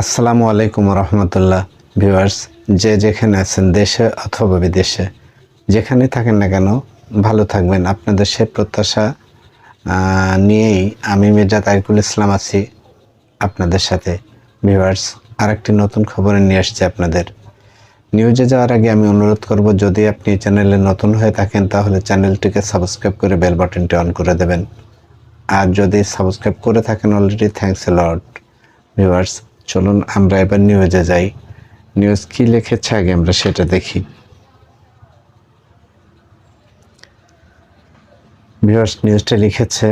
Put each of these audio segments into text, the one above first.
আসসালামু আলাইকুম রহমতুল্লাহ ভিউয়ার্স, যে যেখানে আছেন দেশে অথবা বিদেশে, যেখানে থাকেন না কেন, ভালো থাকবেন। আপনাদের সে প্রত্যাশা নিয়েই আমি মির্জা তারিকুল ইসলাম আছি আপনাদের সাথে। ভিউয়ার্স, আরেকটি নতুন খবরে নিয়ে আসছি আপনাদের। নিউজে যাওয়ার আগে আমি অনুরোধ করব, যদি আপনি চ্যানেলে নতুন হয়ে থাকেন, তাহলে চ্যানেলটিকে সাবস্ক্রাইব করে বেল বাটনটি অন করে দেবেন। আর যদি সাবস্ক্রাইব করে থাকেন already thanks a lot. Viewers চলুন আমরা এবার নিউজে যাই। নিউজ কি লিখেছে আগে আমরা সেটা দেখি। ভিউয়ার্স নিউজটা লিখেছে,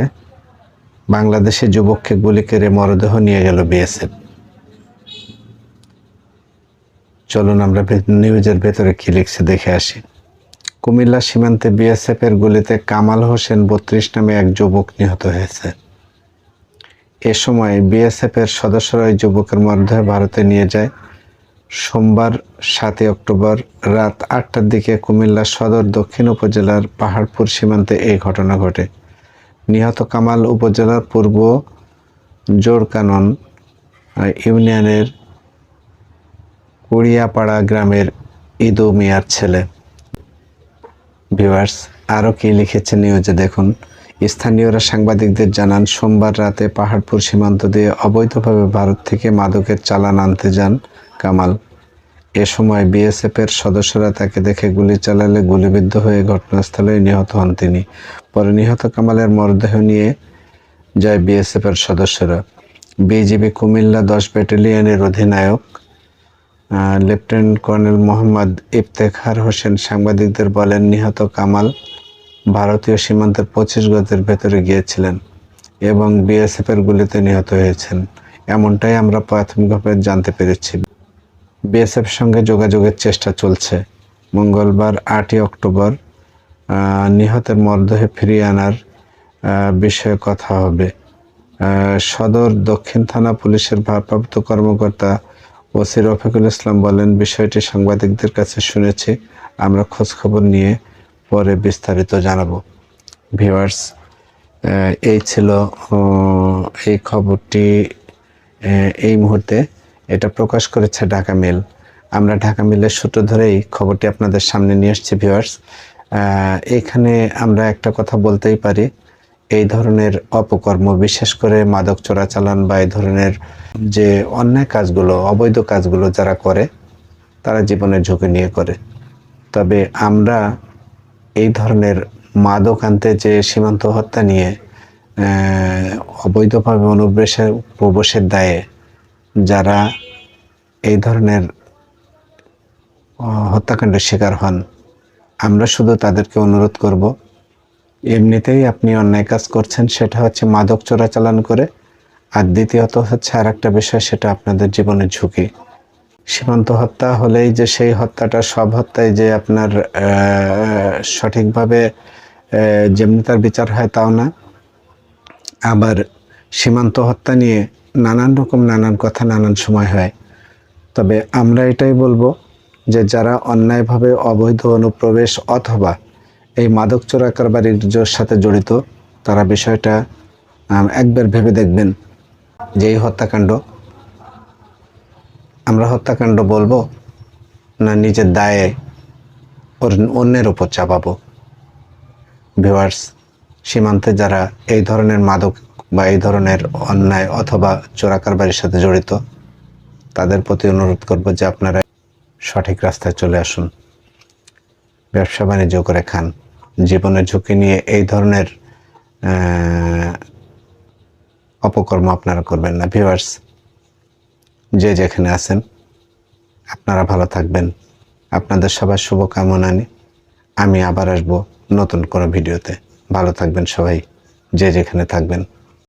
বাংলাদেশে যুবককে গুলি করে মরদেহ নিয়ে গেল বিএসএফ। চলুন আমরা নিউজের ভেতরে কি লিখছে দেখে আসি। কুমিল্লা সীমান্তে বিএসএফ এর গুলিতে কামাল হোসেন বত্রিশ নামে এক যুবক নিহত হয়েছে। এ সময় বিএসএফ এর সদস্যরা ওই যুবকের মরদেহ ভারতে নিয়ে যায়। সোমবার সাতই অক্টোবর রাত আটটার দিকে কুমিল্লা সদর দক্ষিণ উপজেলার পাহাড়পুর সীমান্তে এই ঘটনা ঘটে। নিহত কামাল উপজেলার পূর্ব জোরকানন ইউনিয়নের কুড়িয়াপাড়া গ্রামের ইদু মিয়ার ছেলে। ভিউয়ার্স আরও কী লিখেছে নিউজে দেখুন। স্থানীয়রা সাংবাদিকদের জানান, সোমবার রাতে পাহাড়পুর সীমান্ত দিয়ে অবৈধভাবে ভারত থেকে মাদকের চালান আনতে যান কামাল। এ সময় বিএসএফের সদস্যরা তাকে দেখে গুলি চালালে গুলিবিদ্ধ হয়ে ঘটনাস্থলে নিহত হন তিনি। পরে নিহত কামালের মরদেহ নিয়ে যায় বিএসএফের সদস্যরা। বিজিবি কুমিল্লা দশ ব্যাটালিয়নের অধিনায়ক লেফটেন্যান্ট কর্নেল মোহাম্মদ ইফতেখার হোসেন সাংবাদিকদের বলেন, নিহত কামাল ভারতীয় সীমান্তের পঁচিশ গজের ভেতরে গিয়েছিলেন এবং বিএসএফের গুলিতে নিহত হয়েছেন। এমনটাই আমরা প্রাথমিকভাবে জানতে পেরেছি। বিএসএফ সঙ্গে যোগাযোগের চেষ্টা চলছে। মঙ্গলবার আটই অক্টোবর নিহতের মরদেহে ফিরিয়ে আনার বিষয়ে কথা হবে। সদর দক্ষিণ থানা পুলিশের ভারপ্রাপ্ত কর্মকর্তা ওসি রফিকুল ইসলাম বলেন, বিষয়টি সাংবাদিকদের কাছে শুনেছি। আমরা খোঁজখবর নিয়ে পরে বিস্তারিত জানাব। ভিউয়ার্স এই ছিল এই খবরটি এই মুহূর্তে। এটা প্রকাশ করেছে ঢাকা মেল। আমরা ঢাকা মেলের সূত্র ধরেই খবরটি আপনাদের সামনে নিয়ে এসেছি ভিউয়ার্স। এখানে আমরা একটা কথা বলতেই পারি। এই ধরনের অপকর্ম, বিশেষ করে মাদক চোরাচালান বা এই ধরনের যে অন্যায় কাজগুলো, অবৈধ কাজগুলো যারা করে, তারা জীবনের ঝুঁকি নিয়ে করে। তবে আমরা এই ধরনের মাদক আনতে যে সীমান্ত হত্যা নিয়ে অবৈধভাবে অনুপ্রেশের প্রবেশের দায়ে যারা এই ধরনের হত্যাকাণ্ডের শিকার হন, আমরা শুধু তাদেরকে অনুরোধ করব। এমনিতেই আপনি অন্যায় কাজ করছেন, সেটা হচ্ছে মাদক চোরাচালান করে, আর দ্বিতীয়ত হচ্ছে আর একটা বিষয়, সেটা আপনাদের জীবনের ঝুঁকি। সীমান্ত হত্যা হলেই যে সেই হত্যাটা, সব হত্যায় যে আপনার সঠিকভাবে যেমনি তার বিচার হয় তাও না। আবার সীমান্ত হত্যা নিয়ে নানান রকম, নানান কথা, নানান সময় হয়। তবে আমরা এটাই বলব যে যারা অন্যায়ভাবে অবৈধ অনুপ্রবেশ অথবা এই মাদক চোরা কারবারির সাথে জড়িত, তারা বিষয়টা একবার ভেবে দেখবেন যে এই হত্যাকাণ্ড আমরা হত্যাকাণ্ড বলব না নিজের দায়ে অন্যের উপর চাপাবো? ভিওয়ার্স সীমান্তে যারা এই ধরনের মাদক বা এই ধরনের অন্যায় অথবা চোরা কারবারির সাথে জড়িত, তাদের প্রতি অনুরোধ করব যে আপনারা সঠিক রাস্তায় চলে আসুন। ব্যবসা বাণিজ্য করে খান। জীবনের ঝুঁকি নিয়ে এই ধরনের অপকর্ম আপনারা করবেন না। ভিউয়ার্স যে যেখানে আছেন, আপনারা ভালো থাকবেন। আপনাদের সবার শুভকামনা নিয়ে আমি আবার আসব নতুন কোনো ভিডিওতে। ভালো থাকবেন সবাই, যে যেখানে থাকবেন।